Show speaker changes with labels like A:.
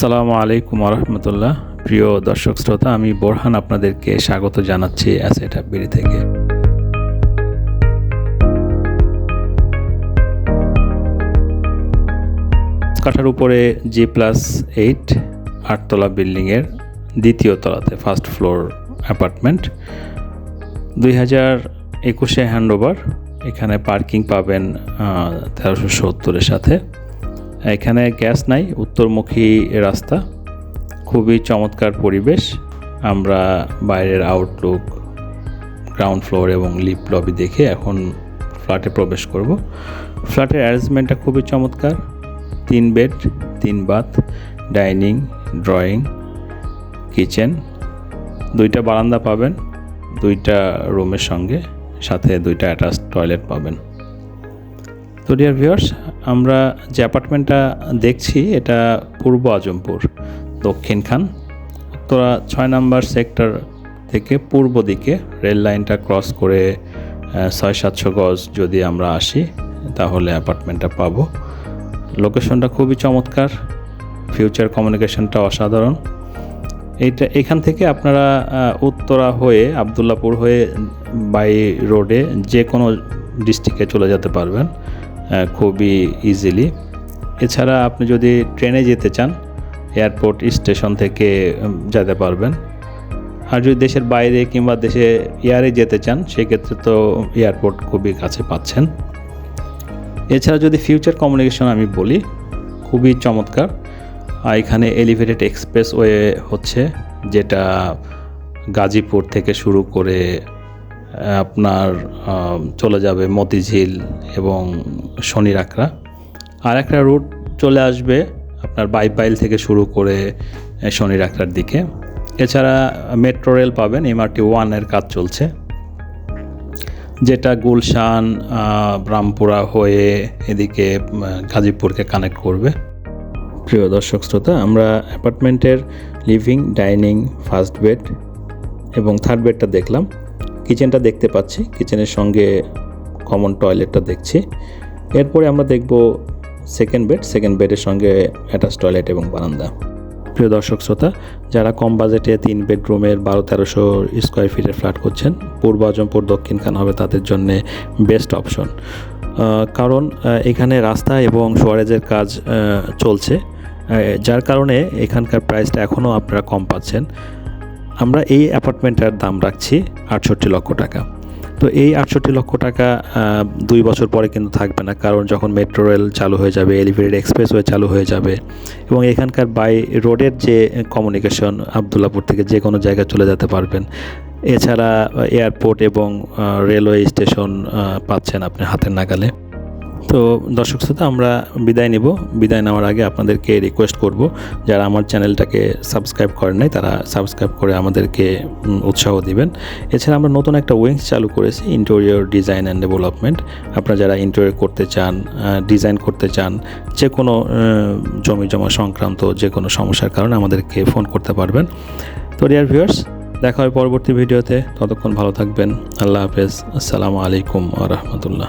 A: আসসালামু আলাইকুম রহমতুল্লাহ প্রিয় দর্শক শ্রোতা, আমি বোরহান আপনাদেরকে স্বাগত জানাচ্ছি অ্যাসেট বিড়ি থেকে। কাঠার উপরে জি প্লাস এইট, আটতলা বিল্ডিংয়ের দ্বিতীয় তলাতে ফার্স্ট ফ্লোর অ্যাপার্টমেন্ট। দুই হাজার একুশে হ্যান্ডওভার, এখানে পার্কিং পাবেন তেরোশো সত্তরের সাথে। এখানে গ্যাস নাই, উত্তরমুখী রাস্তা। খুবই চমৎকার পরিবেশ। আমরা বাইরের আউটলুক গ্রাউন্ড ফ্লোর এবং লিপ লবি দেখে এখন ফ্ল্যাটে প্রবেশ করব। ফ্ল্যাটের অ্যারেঞ্জমেন্টটা খুবই চমৎকার। তিন বেড তিন বাথ ডাইনিং ড্রয়িং কিচেন দুইটা বারান্দা পাবেন, দুইটা রুমের সঙ্গে, সাথে দুইটা অ্যাটাচ টয়লেট পাবেন। তো ডিয়ার ভিউয়ার্স আমরা যে অ্যাপার্টমেন্টটা দেখছি, এটা পূর্ব আজমপুর, দক্ষিণ খান। উত্তরা ছয় নম্বর সেক্টর থেকে পূর্ব দিকে রেল লাইনটা ক্রস করে ছয় সাতশো গজ যদি আমরা আসি, তাহলে অ্যাপার্টমেন্টটা পাবো। লোকেশনটা খুবই চমৎকার ফিউচার কমিউনিকেশনটা অসাধারণ। এইটা, এখান থেকে আপনারা উত্তরা হয়ে, আবদুল্লাপুর হয়ে বাই রোডে যে কোনো ডিস্ট্রিক্টে চলে যেতে পারবেন। খুবই ইজিলি এছাড়া আপনি যদি ট্রেনে যেতে চান এয়ারপোর্ট স্টেশন থেকে যেতে পারবেন। আর যদি দেশের বাইরে কিংবা দেশে এয়ারে যেতে চান, সেক্ষেত্রে তো এয়ারপোর্ট খুবই কাছে পাচ্ছেন। এছাড়া যদি ফিউচার কমিউনিকেশন আমি বলি, খুবই চমৎকার। আর এখানে এলিভেটেড এক্সপ্রেস ওয়ে হচ্ছে, যেটা গাজীপুর থেকে শুরু করে আপনার চলে যাবে মতিঝিল এবং শনিরাকড়া আর একটা রুট চলে আসবে আপনার বাইপাইল থেকে শুরু করে শনির শনিরাকড়ার দিকে। এছাড়া মেট্রো রেল পাবেন এমআরটি ওয়ানের কাজ চলছে। যেটা গুলশান রামপুরা হয়ে এদিকে গাজীপুরকে কানেক্ট করবে। প্রিয় দর্শক শ্রোতা, আমরা অ্যাপার্টমেন্টের লিভিং ডাইনিং ফার্স্ট বেড এবং থার্ড বেডটা দেখলাম। কিচেনটা দেখতে পাচ্ছি। কিচেনের সঙ্গে কমন টয়লেটটা দেখছি। এরপরে আমরা দেখব সেকেন্ড বেড সেকেন্ড বেডের সঙ্গে অ্যাটাচ টয়লেট এবং বারান্দা। প্রিয় দর্শক শ্রোতা, যারা কম বাজেটে তিন বেডরুমের বারো, তেরোশো স্কোয়ার ফিটের ফ্ল্যাট করছেন, পূর্ব, আজমপুর, দক্ষিণ খান হবে তাদের জন্য বেস্ট অপশন কারণ এখানে রাস্তা এবং সোয়ারেজের কাজ চলছে। যার কারণে এখানকার প্রাইসটা এখনও আপনারা কম পাচ্ছেন। আমরা এই অ্যাপার্টমেন্টের দাম রাখছি আটষট্টি লক্ষ টাকা। তো এই আটষট্টি লক্ষ টাকা দুই বছর পরে কিন্তু থাকবে না, কারণ যখন মেট্রো রেল চালু হয়ে যাবে, এলিভেটেড এক্সপ্রেসওয়ে চালু হয়ে যাবে, এবং এখানকার বাই রোডের যে কমিউনিকেশন আবদুল্লাপুর থেকে যে কোনো জায়গায় চলে যেতে পারবেন। এছাড়া এয়ারপোর্ট এবং রেলওয়ে স্টেশন পাচ্ছেন আপনি হাতের নাগালে। তো দর্শক শ্রোতা, আমরা বিদায় নেব। বিদায় নেওয়ার আগে আপনাদেরকে রিকোয়েস্ট করব, যারা আমার চ্যানেলটাকে সাবস্ক্রাইব করেন নাই, তারা সাবস্ক্রাইব করে আমাদেরকে উৎসাহ দিবেন। এছাড়া আমরা নতুন একটা উইংস চালু করেছি ইন্টেরিয়র ডিজাইন অ্যান্ড ডেভেলপমেন্ট আপনারা যারা ইন্টেরিয়র করতে চান ডিজাইন করতে চান যে কোনো জমি জমা সংক্রান্ত যে কোনো সমস্যার কারণে আমাদেরকে ফোন করতে পারবেন। তো ডিয়ার ভিউয়ার্স দেখা হয় পরবর্তী ভিডিওতে ততক্ষণ ভালো থাকবেন। আল্লাহ হাফেজ। আসসালামু আলাইকুম আ রহমতুল্লাহ।